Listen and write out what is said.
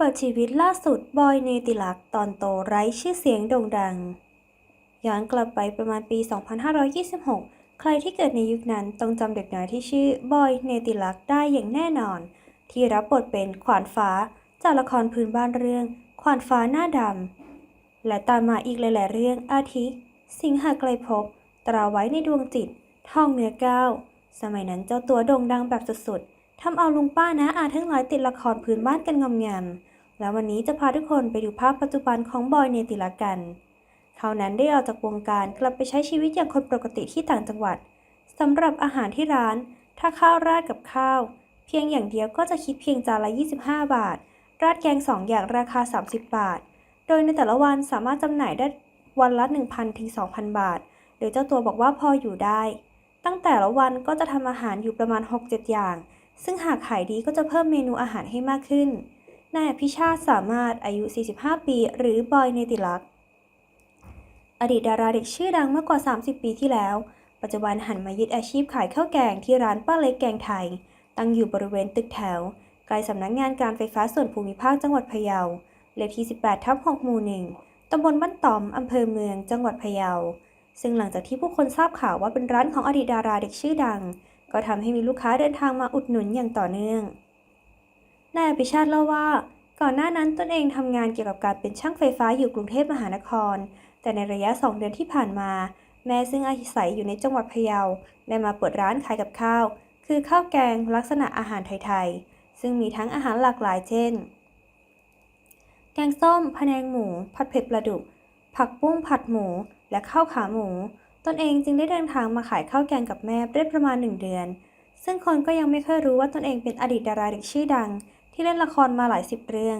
ปิดชีวิตล่าสุดบอยเนติลักษ์ตอนโตไร้ชื่อเสียงโด่งดัง ย้อนกลับไปประมาณปี 2526 ใครที่เกิดในยุคนั้นต้องจำเด็กน้อยที่ชื่อบอยเนติลักษ์ได้อย่างแน่นอน ที่รับบทเป็นขวานฟ้าจากละครพื้นบ้านเรื่อง ขวานฟ้าหน้าดำ และตามมาอีกหลาย ๆ เรื่องอาทิ สิงหาไกลภพตราไว้ในดวงจิตทองเนื้อก้าวสมัยนั้นเจ้าตัวโด่งดังแบบสุด ๆทำเอาลุงป้านะอาทั้งหลายติดละครพื้นบ้านกันงอมแงม แล้ววันนี้จะพาทุกคนไปดูภาพปัจจุบันของบอยเนติลักษณ์กัน เขานั้นได้ออกจากวงการกลับไปใช้ชีวิตอย่างคนปกติที่ต่างจังหวัดสำหรับอาหารที่ร้าน ถ้าข้าวราดกับข้าว เพียงอย่างเดียวก็จะคิดเพียงจานละ 25 บาท ราดแกง 2 อย่างราคา 30 บาท โดยในแต่ละวันสามารถจำหน่ายได้วันละ 1,000ถึง2,000 บาท โดยเจ้าตัวบอกว่าพออยู่ได้ ตั้งแต่ละวันก็จะทำอาหารอยู่ประมาณ 6-7 อย่าง ซึ่งหากขายดีก็จะเพิ่มเมนูอาหารให้มากขึ้น นายอภิชาติสามารถอายุ 45 ปี หรือบอยเนติลักษ์อดีตดาราเด็กชื่อดังเมื่อกว่า 30 ปีที่แล้ว ปัจจุบันหันมายึดอาชีพขายข้าวแกงที่ร้านป้าเล็กแกงไทย ตั้งอยู่บริเวณตึกแถว ใกล้สำนักงานการไฟฟ้าส่วนภูมิภาคจังหวัดพะเยา เลขที่ 18 ทับ6หมู่1ตำบลบ้านตอม อำเภอเมือง จังหวัดพะเยา ซึ่งหลังจากที่ผู้คนทราบข่าวว่าเป็นร้านของอดีตดาราเด็กชื่อดัง ก็ทำให้มีลูกค้าเดินทางมาอุดหนุนอย่างต่อเนื่อง นายอภิชาติเล่าว่า ก่อนหน้านั้นตนเองทำงานเกี่ยวกับการเป็นช่างไฟฟ้าอยู่กรุงเทพมหานคร แต่ในระยะ2เดือนที่ผ่านมา แม่ซึ่งอาศัยอยู่ในจังหวัดพะเยาได้มาเปิดร้านขายกับข้าว คือข้าวแกงลักษณะอาหารไทยๆ ซึ่งมีทั้งอาหารหลากหลายเช่น แกงส้มพะแนงหมู ผัดเผ็ดปลาดุก ผักบุ้งผัดหมู และข้าวขาหมู ตนเองจึงได้เดินทางมาขายข้าวแกงกับแม่ได้ประมาณหนึ่งเดือนซึ่งคนก็ยังไม่ค่อยรู้ว่าตนเองเป็นอดีตดาราเด็กชื่อดัง ที่เล่นละครมาหลายสิบเรื่อง